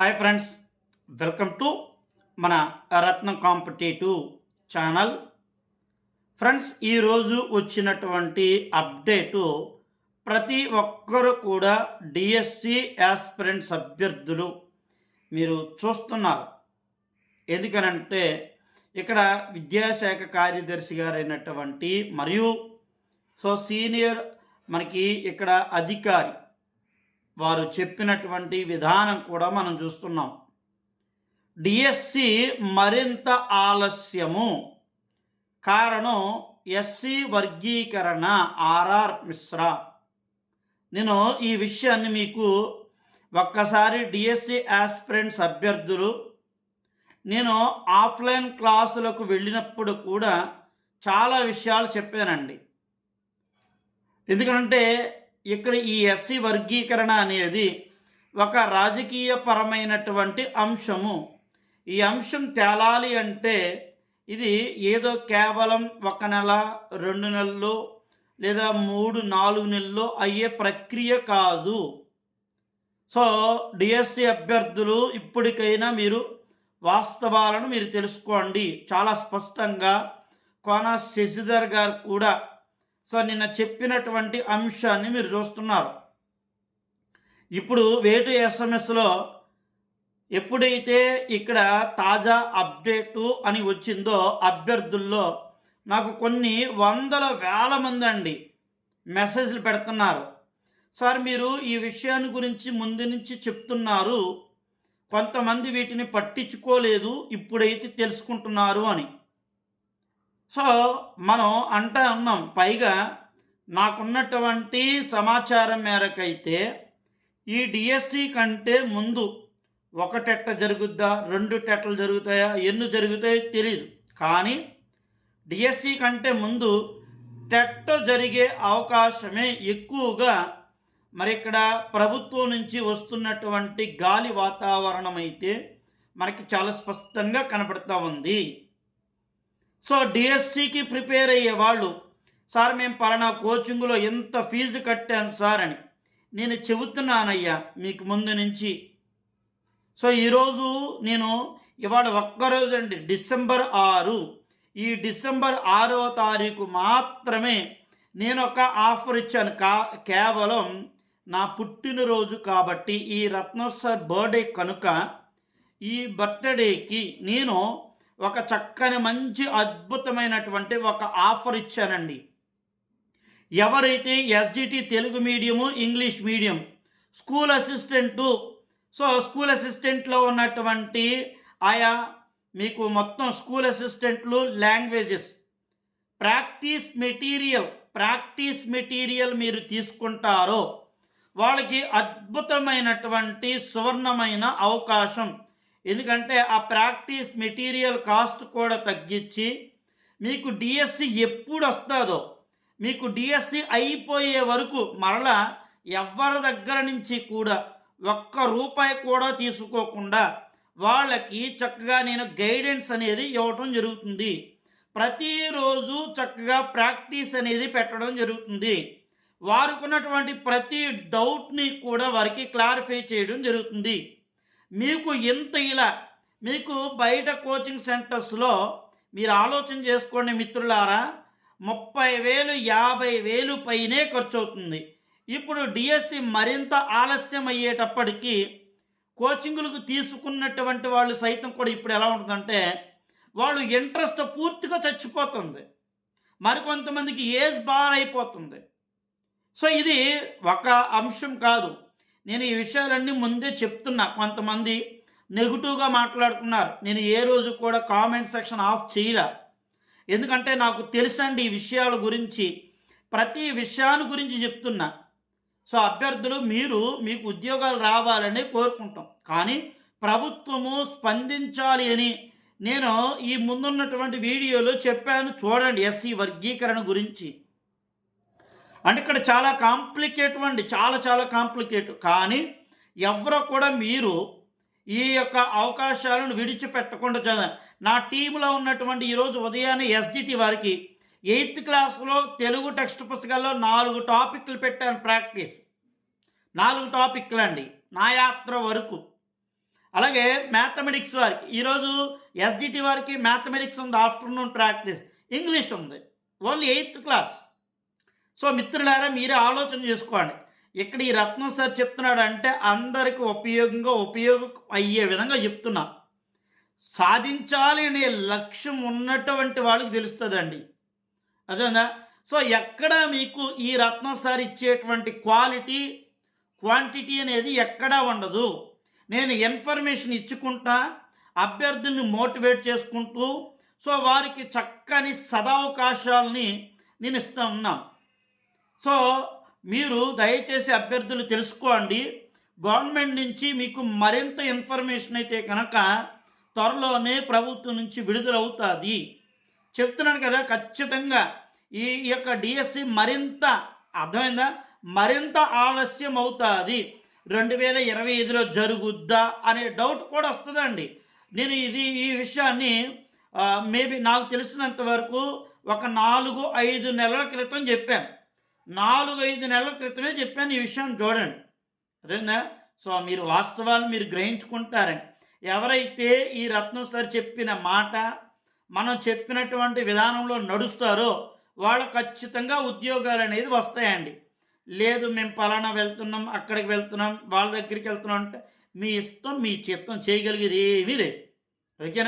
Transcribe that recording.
Hi friends welcome to మన రత్నం competitive channel. Friends ఈరోజు వచ్చినటువంటి అప్డేటు ప్రతి ఒక్కరు కూడా డిఎస్సి యాస్పిరెంట్స్ అభ్యర్థులు మీరు చూస్తున్నారు. ఎందుకనంటే ఇక్కడ విద్యాశాఖ కార్యదర్శి గారైనటువంటి మరియు సో సీనియర్ మనకి ఇక్కడ అధికారి వారు చెప్పినటువంటి విధానం కూడా మనం చూస్తున్నాం. డిఎస్సి మరింత ఆలస్యము. కారణం ఎస్సి వర్గీకరణ ఆర్ఆర్ మిశ్రా. నేను ఈ విషయాన్ని మీకు ఒక్కసారి డిఎస్సి ఆస్పిరెంట్స్ అభ్యర్థులు నేను ఆఫ్లైన్ క్లాసులకు వెళ్ళినప్పుడు కూడా చాలా విషయాలు చెప్పానండి. ఎందుకంటే ఇక్కడ ఈ ఎస్సీ వర్గీకరణ అనేది ఒక రాజకీయ పరమైనటువంటి అంశము. ఈ అంశం తేలాలి అంటే ఇది ఏదో కేవలం ఒక నెల రెండు నెలలు లేదా మూడు నాలుగు నెలల్లో అయ్యే ప్రక్రియ కాదు. సో డిఎస్సి అభ్యర్థులు ఇప్పటికైనా మీరు వాస్తవాలను మీరు తెలుసుకోండి. చాలా స్పష్టంగా కోన శశిధర్ గారు కూడా సో నిన్న చెప్పినటువంటి అంశాన్ని మీరు చూస్తున్నారు. ఇప్పుడు వేటు ఎస్ఎంఎస్లో ఎప్పుడైతే ఇక్కడ తాజా అప్డేటు అని వచ్చిందో అభ్యర్థుల్లో నాకు కొన్ని వందల వేల మంది అండి మెసేజ్లు పెడుతున్నారు. సార్ మీరు ఈ విషయాన్ని గురించి ముందు నుంచి చెప్తున్నారు. కొంతమంది వీటిని పట్టించుకోలేదు. ఇప్పుడైతే తెలుసుకుంటున్నారు అని. సో మనం అంటా ఉన్నాం పైగా నాకున్నటువంటి సమాచారం మేరకైతే ఈ డిఎస్సి కంటే ముందు ఒక టెట్ట జరుగుద్దా రెండు టెట్టలు జరుగుతాయా ఎన్ని జరుగుతాయో తెలియదు కానీ డిఎస్సి కంటే ముందు టెట్ట జరిగే అవకాశమే ఎక్కువగా మరి ఇక్కడ ప్రభుత్వం నుంచి వస్తున్నటువంటి గాలి వాతావరణం అయితే మనకి చాలా స్పష్టంగా కనబడుతూ ఉంది. సో డిఎస్సికి ప్రిపేర్ అయ్యే వాళ్ళు సార్ మేము పలానా కోచింగ్లో ఎంత ఫీజు కట్టాం సార్ అని. నేను చెబుతున్నానయ్యా మీకు ముందు నుంచి. సో ఈరోజు నేను ఇవాళ ఒక్కరోజు అండి డిసెంబర్ ఆరు. ఈ డిసెంబర్ ఆరవ తారీఖు మాత్రమే నేను ఒక ఆఫర్ ఇచ్చాను. కా కేవలం నా పుట్టినరోజు కాబట్టి ఈ రత్నోత్సవ బర్త్డే కనుక ఈ బర్త్డేకి నేను ఒక చక్కని మంచి అద్భుతమైనటువంటి ఒక ఆఫర్ ఇచ్చానండి. ఎవరైతే SGT Telugu medium English medium school assistant so school అసిస్టెంట్లో ఉన్నటువంటి ఆయా మీకు మొత్తం స్కూల్ అసిస్టెంట్లు languages practice material practice material మీరు తీసుకుంటారో వాళ్ళకి అద్భుతమైనటువంటి సువర్ణమైన అవకాశం. ఎందుకంటే ఆ ప్రాక్టీస్ మెటీరియల్ కాస్ట్ కూడా తగ్గించి మీకు డిఎస్సి ఎప్పుడు వస్తుందో మీకు డిఎస్సి అయిపోయే వరకు మరలా ఎవరి దగ్గర నుంచి కూడా ఒక్క రూపాయి కూడా తీసుకోకుండా వాళ్ళకి చక్కగా నేను గైడెన్స్ అనేది ఇవ్వటం జరుగుతుంది. ప్రతిరోజు చక్కగా ప్రాక్టీస్ అనేది పెట్టడం జరుగుతుంది. వారికి ఉన్నటువంటి ప్రతి డౌట్ని కూడా వారికి క్లారిఫై చేయడం జరుగుతుంది. మీకు ఎంత ఇలా మీకు బయట కోచింగ్ సెంటర్స్లో మీరు ఆలోచన చేసుకోండి మిత్రులారా ముప్పై వేలు యాభై వేలు పైనే ఖర్చు అవుతుంది ఇప్పుడు డిఎస్సి మరింత ఆలస్యం అయ్యేటప్పటికీ కోచింగులకు తీసుకున్నటువంటి వాళ్ళు సైతం కూడా ఇప్పుడు ఎలా ఉంటుందంటే వాళ్ళు ఇంట్రెస్ట్ పూర్తిగా చచ్చిపోతుంది. మరికొంతమందికి ఏజ్ బార్ అయిపోతుంది సో ఇది ఒక అంశం కాదు. నేను ఈ విషయాలన్నీ ముందే చెప్తున్నా. కొంతమంది నెగిటివ్గా మాట్లాడుతున్నారు. నేను ఏ రోజు కూడా కామెంట్ సెక్షన్ ఆఫ్ చేయలే. ఎందుకంటే నాకు తెలుసండి ఈ విషయాల గురించి. ప్రతి విషయాన్ని గురించి చెప్తున్నా. సో అభ్యర్థులు మీరు మీకు ఉద్యోగాలు రావాలని కోరుకుంటాం. కానీ ప్రభుత్వము స్పందించాలి అని నేను ఈ ముందున్నటువంటి వీడియోలో చెప్పాను. చూడండి ఎస్సీ వర్గీకరణ గురించి. అంటే ఇక్కడ చాలా కాంప్లికేట్ అండి చాలా చాలా కాంప్లికేట్. కానీ ఎవరో కూడా మీరు ఈ యొక్క అవకాశాలను విడిచిపెట్టకుండా చదవండి నా టీంలో ఉన్నటువంటి ఈరోజు ఉదయాన్నే ఎస్జిటి వారికి ఎయిత్ క్లాస్లో తెలుగు టెక్స్ట్ పుస్తకాల్లో నాలుగు టాపిక్లు పెట్టాను ప్రాక్టీస్. నాలుగు టాపిక్లు అండి నా యాత్ర వరకు. అలాగే మ్యాథమెటిక్స్ వారికి. ఈరోజు ఎస్జిటి వారికి మ్యాథమెటిక్స్ ఉంది ఆఫ్టర్నూన్ ప్రాక్టీస్. ఇంగ్లీష్ ఉంది. Only eighth class. సో మిత్రులారా మీరే ఆలోచన చేసుకోండి. ఇక్కడ ఈ రత్నం సార్ చెప్తున్నాడు అంటే అందరికి ఉపయోగంగా ఉపయోగం అయ్యే విధంగా చెప్తున్నా. సాధించాలి అనే లక్ష్యం ఉన్నటువంటి వాళ్ళకి తెలుస్తుందండి. అదేనా సో ఎక్కడ మీకు ఈ రత్నం సార్ ఇచ్చేటువంటి క్వాలిటీ క్వాంటిటీ అనేది ఎక్కడా ఉండదు. నేను ఇన్ఫర్మేషన్ ఇచ్చుకుంటా అభ్యర్థుల్ని మోటివేట్ చేసుకుంటూ సో వారికి చక్కని సదావకాశాలని నేను ఇస్తా ఉన్నాను సో మీరు దయచేసి అభ్యర్థులు తెలుసుకోండి. గవర్నమెంట్ నుంచి మీకు మరింత ఇన్ఫర్మేషన్ అయితే కనుక త్వరలోనే ప్రభుత్వం నుంచి విడుదలవుతుంది. చెప్తున్నాను కదా ఖచ్చితంగా ఈ యొక్క డిఎస్సి మరింత అర్థమైందా? మరింత ఆలస్యం అవుతుంది. రెండు వేల ఇరవై ఐదులో జరుగుద్దా అనే డౌట్ కూడా వస్తుందండి. నేను ఇది ఈ విషయాన్ని మేబీ నాకు తెలిసినంత వరకు ఒక నాలుగు ఐదు నెలల క్రితం చెప్పాను. నాలుగైదు నెలల క్రితమే చెప్పాను ఈ విషయం చూడండి. అదేనా సో మీరు వాస్తవాలు మీరు గ్రహించుకుంటారని ఎవరైతే ఈ రత్నం సార్ చెప్పిన మాట మనం చెప్పినటువంటి విధానంలో నడుస్తారో వాళ్ళు ఖచ్చితంగా ఉద్యోగాలు అనేది వస్తాయండి. లేదు మేము పలానా వెళ్తున్నాం అక్కడికి వెళ్తున్నాం వాళ్ళ దగ్గరికి వెళ్తున్నాం అంటే మీ ఇష్టం మీ చిత్తం చేయగలిగేది ఏమీ లేదు. ఓకేనా?